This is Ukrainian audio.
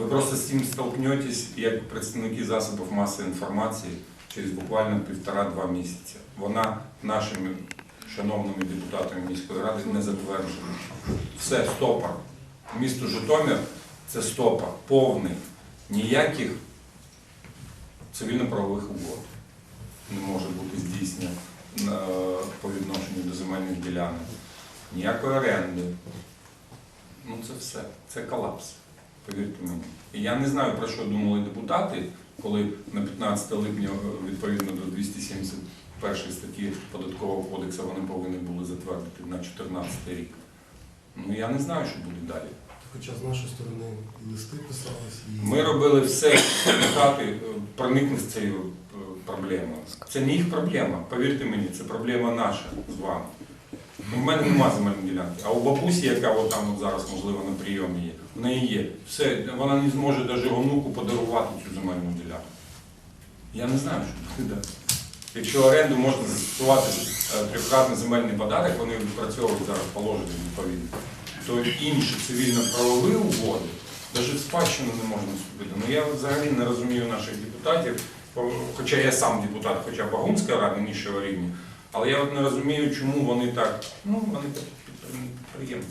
Ви просто з цим столкнетесь як представники засобів масової інформації через буквально півтора-два місяці. Вона нашими шановними депутатами міської ради не затверджена. Все, стопор. Місто Житомир це стопор, повний. Ніяких цивільно-правових угод не може бути здійснено е, по відношенню до земельних ділянок. Ніякої оренди. Ну це все. Це колапс. Повірте мені. І я не знаю, про що думали депутати, коли на 15 липня, е, відповідно до 271 статті Податкового кодексу, вони повинні були затвердити на 2014 рік. Ну я не знаю, що буде далі. Хоча з нашої сторони листи писались, і Ми робили все, щоб депутати е, проникли з цією е, проблемою. Це не їх проблема, повірте мені, це проблема наша з вами. В мене немає земельної ділянки. А у бабусі, яка от там от зараз, можливо, на прийомі є, в неї є. Все, вона не зможе навіть онуку подарувати цю земельну ділянку. Я не знаю, що буде. Якщо оренду можна застосувати е, трьохкратний земельний податок, вони відпрацьовують зараз положення відповідно, то інші цивільно-правові угоди навіть в спадщину не можна вступити. Ну я взагалі не розумію наших депутатів, хоча я сам депутат, хоча Багунська рада нижчого рівня, але я от не розумію, чому вони так, ну вони так підприємці.